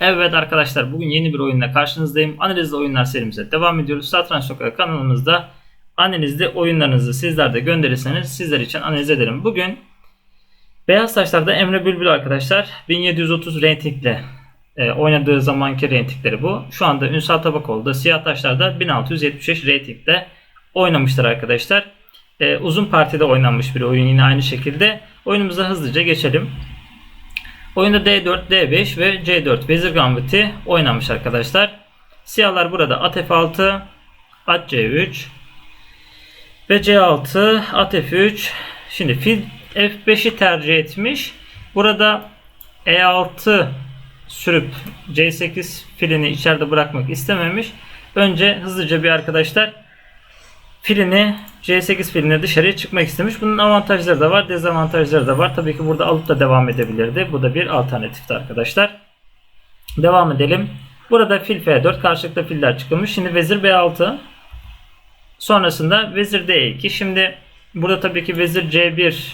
Evet arkadaşlar bugün yeni bir oyunla karşınızdayım. Analizli oyunlar serimize devam ediyoruz. Satranç Sokak kanalımızda analizli oyunlarınızı sizler de gönderirseniz sizler için analiz ederim. Bugün Beyaz Taşlar'da Emre Bülbül arkadaşlar 1730 reytingle e, oynadığı zamanki reytingleri bu. Şu anda Ünsal Tabakoğlu da Siyah Taşlar'da 1675 reytingle oynamışlar arkadaşlar. E, uzun partide oynanmış bir oyun yine aynı şekilde. Oyunumuza hızlıca geçelim. Oyunda D4, D5 ve C4 Vezir Gambit'i oynamış arkadaşlar. Siyahlar burada at F6, at C3 ve C6, at F3. Şimdi fil F5'i tercih etmiş. Burada E6 sürüp C8 filini içeride bırakmak istememiş. Önce hızlıca bir arkadaşlar filini C8 filine dışarıya çıkmak istemiş. Bunun avantajları da var, dezavantajları da var. Tabii ki burada alıp da devam edebilirdi. Bu da bir alternatifti arkadaşlar. Devam edelim. Burada fil F4 karşılıklı filler çıkılmış. Şimdi vezir B6. Sonrasında vezir D2. Şimdi burada tabii ki vezir C1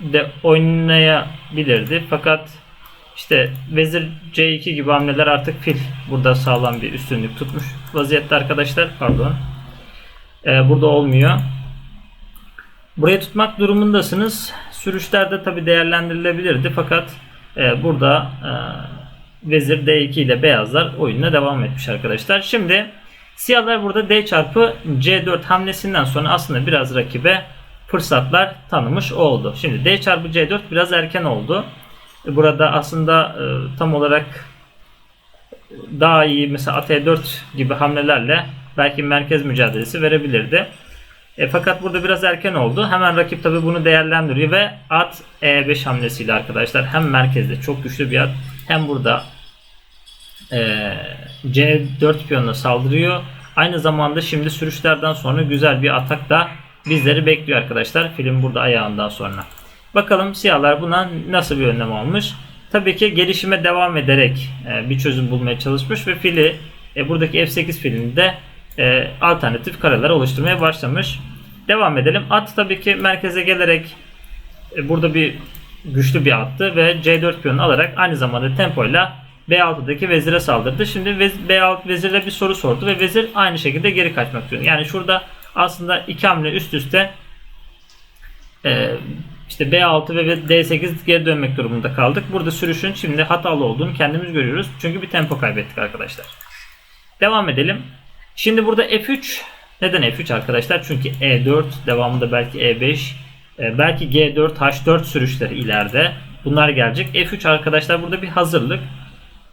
de oynayabilirdi. Fakat işte vezir C2 gibi hamleler artık fil burada sağlam bir üstünlük tutmuş vaziyette arkadaşlar. Pardon. Ee, burada olmuyor. Buraya tutmak durumundasınız. Sürüşlerde tabi değerlendirilebilirdi fakat e, burada e, vezir D2 ile beyazlar oyununa devam etmiş arkadaşlar. Şimdi siyahlar burada D çarpı C4 hamlesinden sonra aslında biraz rakibe fırsatlar tanımış oldu. Şimdi D çarpı C4 biraz erken oldu. Burada aslında e, tam olarak daha iyi mesela at E4 gibi hamlelerle belki merkez mücadelesi verebilirdi. E, fakat burada biraz erken oldu. Hemen rakip tabi bunu değerlendiriyor ve at E5 hamlesiyle arkadaşlar hem merkezde çok güçlü bir at hem burada e, C4 piyonuna saldırıyor. Aynı zamanda şimdi sürüşlerden sonra güzel bir atak da bizleri bekliyor arkadaşlar. Film burada ayağından sonra. Bakalım siyahlar buna nasıl bir önlem almış. Tabii ki gelişime devam ederek e, bir çözüm bulmaya çalışmış ve fili e, buradaki F8 filini de e, alternatif kareler oluşturmaya başlamış. Devam edelim. At tabii ki merkeze gelerek e, burada bir güçlü bir attı ve C4 piyonu alarak aynı zamanda tempoyla B6'daki vezire saldırdı. Şimdi vez, B6 vezirle bir soru sordu ve vezir aynı şekilde geri kaçmak istiyor. Yani şurada aslında iki hamle üst üste e, işte B6 ve D8 geri dönmek durumunda kaldık. Burada sürüşün şimdi hatalı olduğunu kendimiz görüyoruz. Çünkü bir tempo kaybettik arkadaşlar. Devam edelim. Şimdi burada F3 neden F3 arkadaşlar? Çünkü E4 devamında belki E5 e, belki G4 H4 sürüşleri ileride bunlar gelecek. F3 arkadaşlar burada bir hazırlık.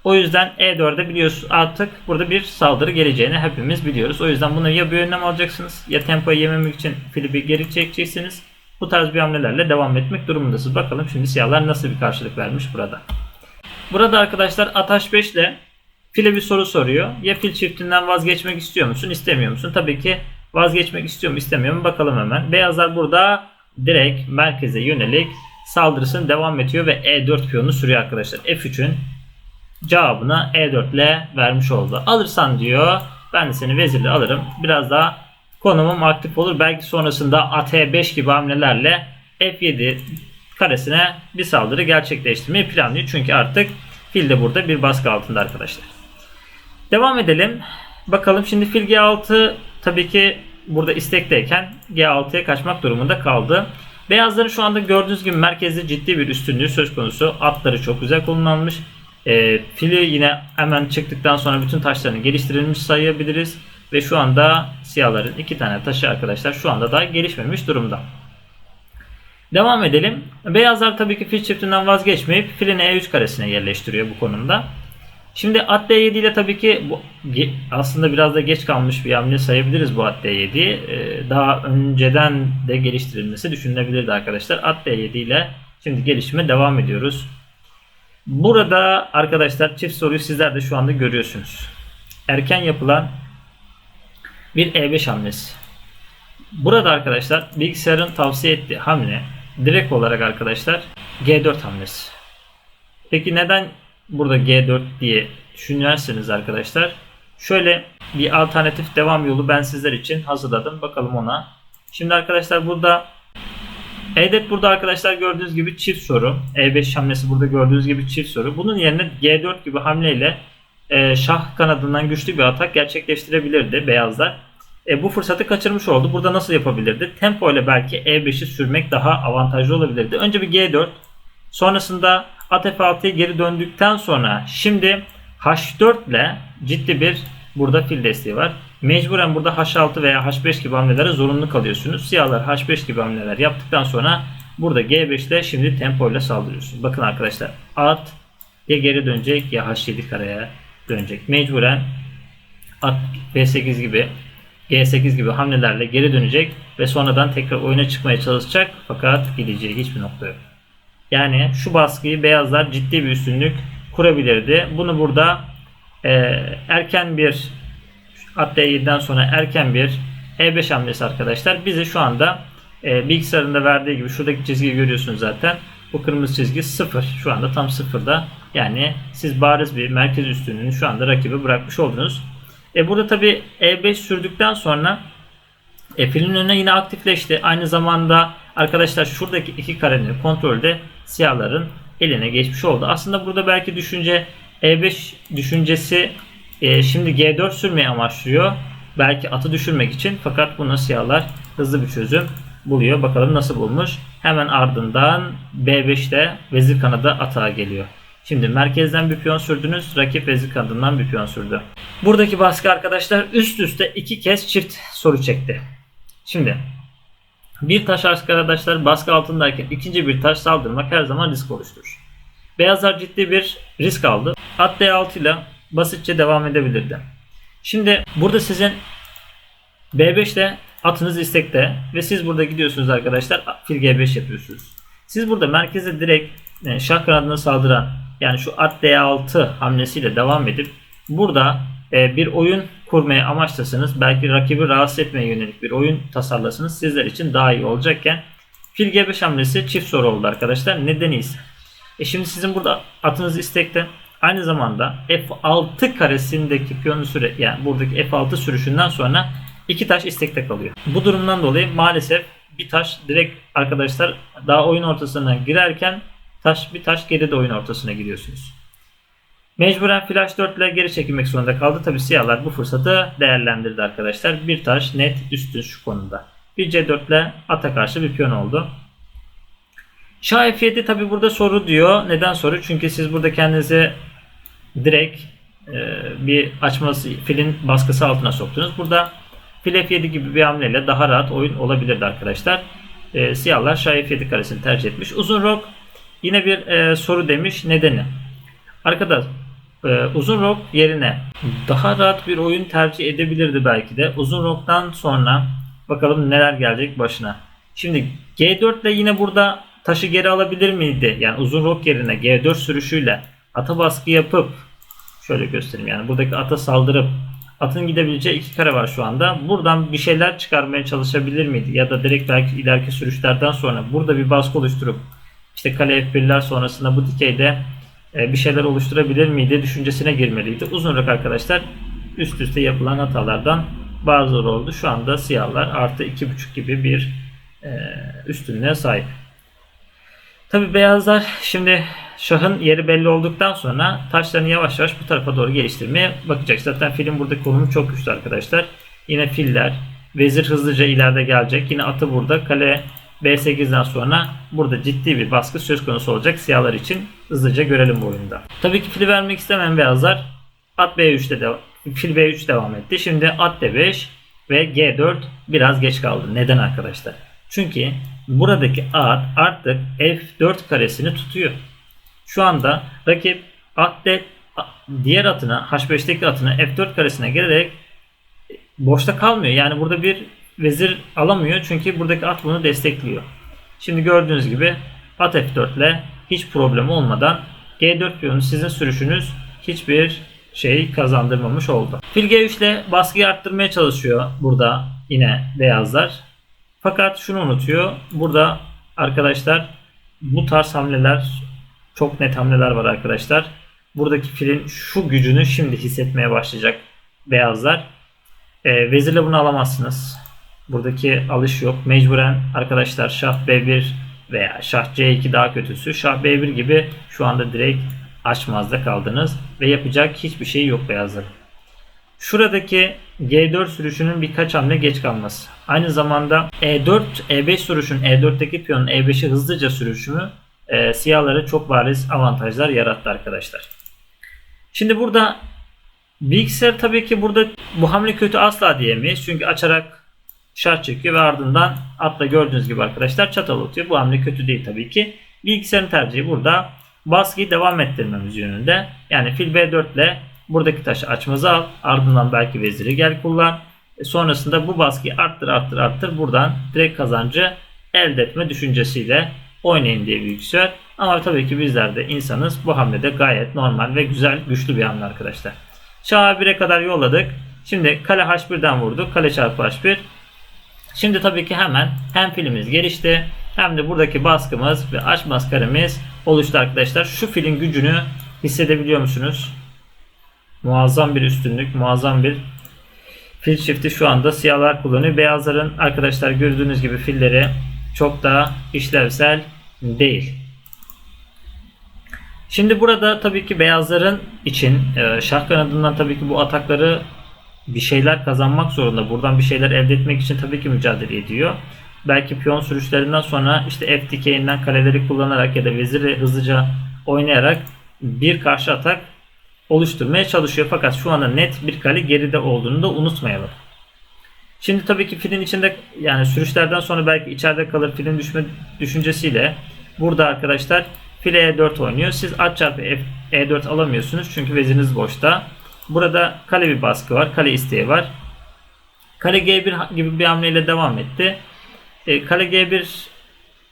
O yüzden E4'e biliyorsunuz artık burada bir saldırı geleceğini hepimiz biliyoruz. O yüzden buna ya bir önlem alacaksınız ya tempoyu yememek için fili bir geri çekeceksiniz. Bu tarz bir hamlelerle devam etmek durumundasınız. Bakalım şimdi siyahlar nasıl bir karşılık vermiş burada. Burada arkadaşlar at H5 ile file bir soru soruyor. Ya fil çiftinden vazgeçmek istiyor musun, istemiyor musun? Tabii ki vazgeçmek istiyor mu, istemiyor mu? Bakalım hemen. Beyazlar burada direkt merkeze yönelik saldırısını devam ediyor ve E4 piyonunu sürüyor arkadaşlar. F3'ün cevabını E4 ile vermiş oldu. Alırsan diyor ben de seni vezirle alırım. Biraz daha konumum aktif olur. Belki sonrasında AT5 gibi hamlelerle F7 karesine bir saldırı gerçekleştirmeyi planlıyor. Çünkü artık fil de burada bir baskı altında arkadaşlar. Devam edelim. Bakalım şimdi fil G6 tabii ki burada istekteyken G6'ya kaçmak durumunda kaldı. Beyazların şu anda gördüğünüz gibi merkezde ciddi bir üstünlüğü söz konusu. Atları çok güzel kullanılmış. E, fili yine hemen çıktıktan sonra bütün taşlarını geliştirilmiş sayabiliriz. Ve şu anda siyahların iki tane taşı arkadaşlar şu anda daha gelişmemiş durumda. Devam edelim. Beyazlar tabii ki fil çiftinden vazgeçmeyip filini E3 karesine yerleştiriyor bu konumda. Şimdi at D7 ile tabii ki bu, aslında biraz da geç kalmış bir hamle sayabiliriz bu at D7'yi. Ee, daha önceden de geliştirilmesi düşünülebilirdi arkadaşlar. At D7 ile şimdi gelişime devam ediyoruz. Burada arkadaşlar çift soruyu sizler de şu anda görüyorsunuz. Erken yapılan bir E5 hamlesi. Burada arkadaşlar bilgisayarın tavsiye ettiği hamle direkt olarak arkadaşlar G4 hamlesi. Peki neden burada G4 diye düşünürseniz arkadaşlar şöyle bir alternatif devam yolu ben sizler için hazırladım. Bakalım ona. Şimdi arkadaşlar burada E4 burada arkadaşlar gördüğünüz gibi çift soru. E5 hamlesi burada gördüğünüz gibi çift soru. Bunun yerine G4 gibi hamleyle e, şah kanadından güçlü bir atak gerçekleştirebilirdi beyazlar. E, bu fırsatı kaçırmış oldu. Burada nasıl yapabilirdi? Tempo ile belki E5'i sürmek daha avantajlı olabilirdi. Önce bir G4. Sonrasında at F6'ya geri döndükten sonra şimdi H4 ile ciddi bir burada fil desteği var. Mecburen burada H6 veya H5 gibi hamlelere zorunlu kalıyorsunuz. Siyahlar H5 gibi hamleler yaptıktan sonra burada G5 ile şimdi tempo ile saldırıyorsunuz. Bakın arkadaşlar at ya geri dönecek ya H7 kareye dönecek. Mecburen at B8 gibi G8 gibi hamlelerle geri dönecek ve sonradan tekrar oyuna çıkmaya çalışacak fakat gideceği hiçbir nokta yok. Yani şu baskıyı beyazlar ciddi bir üstünlük kurabilirdi. Bunu burada e, erken bir at D7'den sonra erken bir E5 hamlesi arkadaşlar bizi şu anda e, bilgisayarında verdiği gibi şuradaki çizgiyi görüyorsunuz zaten. Bu kırmızı çizgi 0. Şu anda tam 0'da. Yani siz bariz bir merkez üstünlüğünü şu anda rakibi bırakmış oldunuz. E burada tabi E5 sürdükten sonra e, filin önüne yine aktifleşti. Aynı zamanda arkadaşlar şuradaki iki karenin kontrolde siyahların eline geçmiş oldu. Aslında burada belki düşünce E5 düşüncesi e, şimdi G4 sürmeyi amaçlıyor. Belki atı düşürmek için fakat bunu siyahlar hızlı bir çözüm buluyor. Bakalım nasıl bulmuş. Hemen ardından B5'te vezir kanadı atağa geliyor. Şimdi merkezden bir piyon sürdünüz. Rakip vezir kanadından bir piyon sürdü. Buradaki baskı arkadaşlar üst üste iki kez çift soru çekti. Şimdi bir taş arkadaşlar baskı altındayken ikinci bir taş saldırmak her zaman risk oluşturur. Beyazlar ciddi bir risk aldı. At D6 ile basitçe devam edebilirdi. Şimdi burada sizin B5'te atınız istekte ve siz burada gidiyorsunuz arkadaşlar fil G5 yapıyorsunuz. Siz burada merkeze direkt yani şah kanadına saldıran yani şu at D6 hamlesiyle devam edip burada e, bir oyun kurmaya amaçlasanız belki rakibi rahatsız etmeye yönelik bir oyun tasarlasanız sizler için daha iyi olacakken fil G5 hamlesi çift soru oldu arkadaşlar. Nedeni ise e şimdi sizin burada atınız istekte aynı zamanda F6 karesindeki piyonu süre yani buradaki F6 sürüşünden sonra iki taş istekte kalıyor. Bu durumdan dolayı maalesef bir taş direkt arkadaşlar daha oyun ortasına girerken taş bir taş geride oyun ortasına giriyorsunuz. Mecburen flash 4 ile geri çekilmek zorunda kaldı. Tabi siyahlar bu fırsatı değerlendirdi arkadaşlar. Bir taş net üstün şu konuda. Bir C4 ile ata karşı bir piyon oldu. Şah F7 tabi burada soru diyor. Neden soru? Çünkü siz burada kendinizi direkt e, bir açması filin baskısı altına soktunuz. Burada fil F7 gibi bir hamleyle daha rahat oyun olabilirdi arkadaşlar. E, siyahlar Şah F7 karesini tercih etmiş. Uzun rok yine bir e, soru demiş. Nedeni? Arkadaş e, uzun rok yerine daha rahat bir oyun tercih edebilirdi belki de. Uzun roktan sonra bakalım neler gelecek başına. Şimdi G4 ile yine burada taşı geri alabilir miydi? Yani uzun rok yerine G4 sürüşüyle ata baskı yapıp şöyle göstereyim yani buradaki ata saldırıp atın gidebileceği iki kare var şu anda. Buradan bir şeyler çıkarmaya çalışabilir miydi? Ya da direkt belki ileriki sürüşlerden sonra burada bir baskı oluşturup işte kale F1'ler sonrasında bu dikeyde bir şeyler oluşturabilir miydi düşüncesine girmeliydi. Uzun rok arkadaşlar üst üste yapılan hatalardan bazıları oldu. Şu anda siyahlar artı 2.5 gibi bir e, üstünlüğe sahip. Tabi beyazlar şimdi şahın yeri belli olduktan sonra taşlarını yavaş yavaş bu tarafa doğru geliştirmeye bakacak. Zaten film burada konumu çok güçlü arkadaşlar. Yine filler, vezir hızlıca ileride gelecek. Yine atı burada. Kale B8'den sonra burada ciddi bir baskı söz konusu olacak siyahlar için. Hızlıca görelim bu oyunda. Tabii ki fili vermek istemeyen beyazlar at B3'te de fil B3 devam etti. Şimdi at D5 ve G4 biraz geç kaldı. Neden arkadaşlar? Çünkü buradaki at artık F4 karesini tutuyor. Şu anda rakip at D diğer atına H5'teki atına F4 karesine gelerek boşta kalmıyor. Yani burada bir vezir alamıyor çünkü buradaki at bunu destekliyor. Şimdi gördüğünüz gibi at F4 ile hiç problem olmadan G4 piyonu sizin sürüşünüz hiçbir şey kazandırmamış oldu. Fil G3 ile baskıyı arttırmaya çalışıyor burada yine beyazlar. Fakat şunu unutuyor. Burada arkadaşlar bu tarz hamleler çok net hamleler var arkadaşlar. Buradaki filin şu gücünü şimdi hissetmeye başlayacak beyazlar. E, vezirle bunu alamazsınız. Buradaki alış yok. Mecburen arkadaşlar şah B1 veya şah C2 daha kötüsü şah B1 gibi şu anda direkt açmazda kaldınız ve yapacak hiçbir şey yok beyazların. Şuradaki G4 sürüşünün birkaç hamle geç kalması. Aynı zamanda E E4, E5 sürüşün E4'teki piyonun E5'i hızlıca sürüşümü e, siyahlara çok bariz avantajlar yarattı arkadaşlar. Şimdi burada bilgisayar tabii ki burada bu hamle kötü asla diyemeyiz. Çünkü açarak şart çekiyor ve ardından atla gördüğünüz gibi arkadaşlar çatal atıyor. Bu hamle kötü değil tabii ki. Bilgisayarın tercihi burada baskıyı devam ettirmemiz yönünde. Yani fil B4 ile buradaki taşı açmazı al. Ardından belki veziri gel kullan. E, sonrasında bu baskıyı arttır arttır arttır. Buradan direkt kazancı elde etme düşüncesiyle oynayın diye bilgisayar. Ama tabii ki bizler de insanız. Bu hamlede gayet normal ve güzel güçlü bir hamle arkadaşlar. Şah 1'e kadar yolladık. Şimdi kale H1'den vurduk. Kale çarpı H1. Şimdi tabii ki hemen hem filimiz gelişti hem de buradaki baskımız ve açmaz karemiz oluştu arkadaşlar. Şu filin gücünü hissedebiliyor musunuz? Muazzam bir üstünlük, muazzam bir fil çifti şu anda siyahlar kullanıyor. Beyazların arkadaşlar gördüğünüz gibi filleri çok daha işlevsel değil. Şimdi burada tabii ki beyazların için e, şah kanadından tabii ki bu atakları bir şeyler kazanmak zorunda. Buradan bir şeyler elde etmek için tabii ki mücadele ediyor. Belki piyon sürüşlerinden sonra işte F dikeyinden kaleleri kullanarak ya da veziri hızlıca oynayarak bir karşı atak oluşturmaya çalışıyor. Fakat şu anda net bir kale geride olduğunu da unutmayalım. Şimdi tabii ki filin içinde yani sürüşlerden sonra belki içeride kalır filin düşme düşüncesiyle burada arkadaşlar file E4 oynuyor. Siz at çarpı F, E4 alamıyorsunuz çünkü veziriniz boşta. Burada kale bir baskı var. Kale isteği var. Kale G1 gibi bir hamleyle devam etti. E, kale G1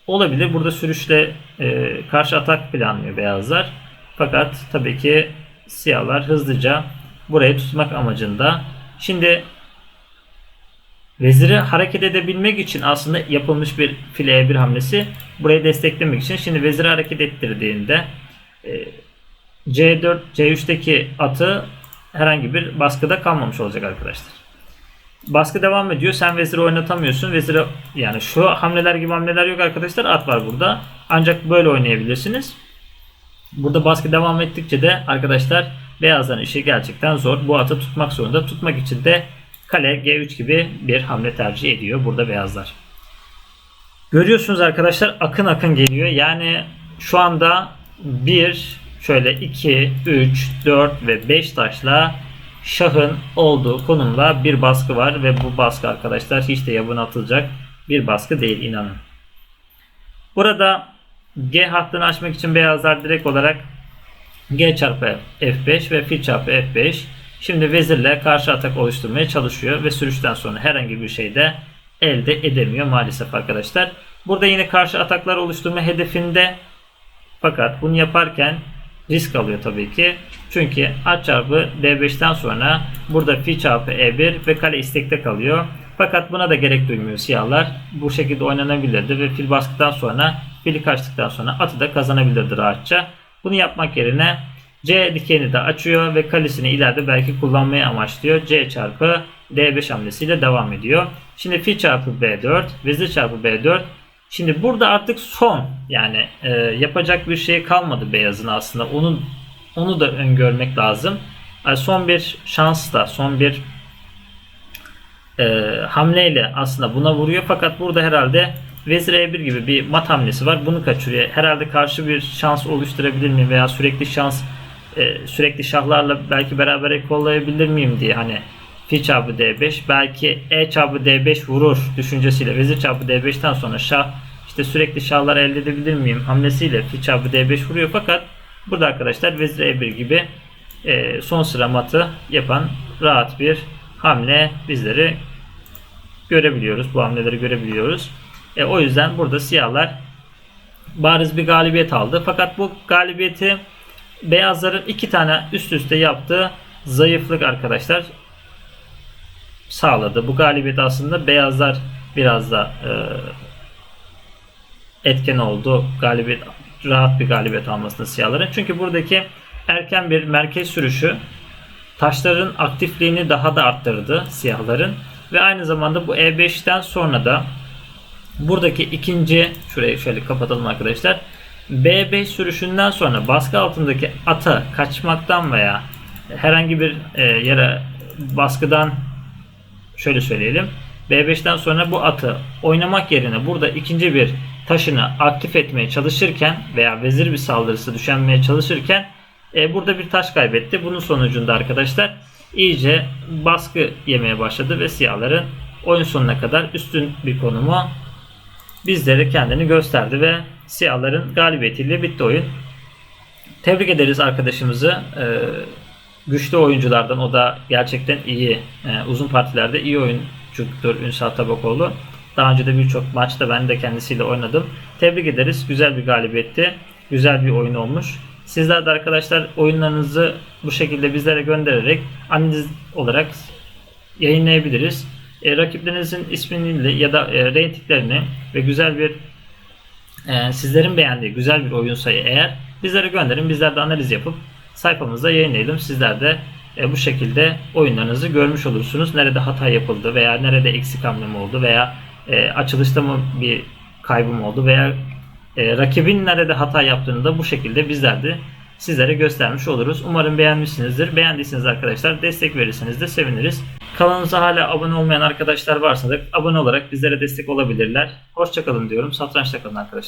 olabilir. Burada sürüşle e, karşı atak planlıyor beyazlar. Fakat tabii ki siyahlar hızlıca burayı tutmak amacında. Şimdi veziri hareket edebilmek için aslında yapılmış bir file bir hamlesi. Burayı desteklemek için. Şimdi veziri hareket ettirdiğinde e, C4, C3'teki atı herhangi bir baskıda kalmamış olacak arkadaşlar. Baskı devam ediyor. Sen veziri oynatamıyorsun. Veziri yani şu hamleler gibi hamleler yok arkadaşlar. At var burada. Ancak böyle oynayabilirsiniz. Burada baskı devam ettikçe de arkadaşlar beyazların işi gerçekten zor. Bu atı tutmak zorunda. Tutmak için de kale G3 gibi bir hamle tercih ediyor burada beyazlar. Görüyorsunuz arkadaşlar akın akın geliyor. Yani şu anda 1 şöyle 2, 3, 4 ve 5 taşla şahın olduğu konumda bir baskı var ve bu baskı arkadaşlar hiç de yabına atılacak bir baskı değil inanın. Burada G hattını açmak için beyazlar direkt olarak G çarpı F5 ve fil çarpı F5 şimdi vezirle karşı atak oluşturmaya çalışıyor ve sürüşten sonra herhangi bir şey de elde edemiyor maalesef arkadaşlar. Burada yine karşı ataklar oluşturma hedefinde fakat bunu yaparken risk alıyor tabii ki. Çünkü at çarpı D5'ten sonra burada fi çarpı E1 ve kale istekte kalıyor. Fakat buna da gerek duymuyor siyahlar. Bu şekilde oynanabilirdi ve fil baskıdan sonra fili kaçtıktan sonra atı da kazanabilirdi rahatça. Bunu yapmak yerine C dikeni de açıyor ve kalesini ileride belki kullanmaya amaçlıyor. C çarpı D5 hamlesiyle devam ediyor. Şimdi fi çarpı B4, vezir çarpı B4 Şimdi burada artık son yani e, yapacak bir şey kalmadı beyazın aslında. Onu onu da öngörmek lazım. Yani son bir şansla, son bir e, hamleyle aslında buna vuruyor. Fakat burada herhalde Vezir E1 gibi bir mat hamlesi var. Bunu kaçırıyor. Herhalde karşı bir şans oluşturabilir miyim veya sürekli şans e, sürekli şahlarla belki beraber kollayabilir miyim diye hani fi çarpı d5 belki e çarpı d5 vurur düşüncesiyle vezir çarpı d5'ten sonra şah işte sürekli şahlar elde edebilir miyim hamlesiyle fi çarpı d5 vuruyor fakat burada arkadaşlar vezir e1 gibi e, son sıra matı yapan rahat bir hamle bizleri görebiliyoruz. Bu hamleleri görebiliyoruz. E, o yüzden burada siyahlar bariz bir galibiyet aldı. Fakat bu galibiyeti beyazların iki tane üst üste yaptığı zayıflık arkadaşlar sağladı. Bu galibiyet aslında beyazlar biraz da e, etken oldu. Galibiyet rahat bir galibiyet almasını siyahların. Çünkü buradaki erken bir merkez sürüşü taşların aktifliğini daha da arttırdı siyahların ve aynı zamanda bu E5'ten sonra da buradaki ikinci şurayı şöyle kapatalım arkadaşlar. B5 sürüşünden sonra baskı altındaki ata kaçmaktan veya herhangi bir e, yere baskıdan şöyle söyleyelim. B5'ten sonra bu atı oynamak yerine burada ikinci bir taşını aktif etmeye çalışırken veya vezir bir saldırısı düşenmeye çalışırken e, burada bir taş kaybetti. Bunun sonucunda arkadaşlar iyice baskı yemeye başladı ve siyahların oyun sonuna kadar üstün bir konumu bizlere kendini gösterdi ve siyahların galibiyetiyle bitti oyun. Tebrik ederiz arkadaşımızı. Ee, güçlü oyunculardan o da gerçekten iyi. e, uzun partilerde iyi oyuncudur Ünsal Tabakoğlu. Daha önce de birçok maçta ben de kendisiyle oynadım. Tebrik ederiz. Güzel bir galibiyetti. Güzel bir oyun olmuş. Sizler de arkadaşlar oyunlarınızı bu şekilde bizlere göndererek analiz olarak yayınlayabiliriz. E, rakiplerinizin ismini ya da e, reytinglerini ve güzel bir e, sizlerin beğendiği güzel bir oyunsa eğer bizlere gönderin. Bizler de analiz yapıp sayfamızda yayınlayalım. Sizler de e, bu şekilde oyunlarınızı görmüş olursunuz. Nerede hata yapıldı veya nerede eksik hamlem oldu veya e, açılışta mı bir kaybım oldu veya e, rakibin nerede hata yaptığını da bu şekilde bizler de sizlere göstermiş oluruz. Umarım beğenmişsinizdir. Beğendiyseniz arkadaşlar destek verirseniz de seviniriz. Kanalımıza hala abone olmayan arkadaşlar varsa da abone olarak bizlere destek olabilirler. Hoşçakalın diyorum. Satrançta kalın arkadaşlar.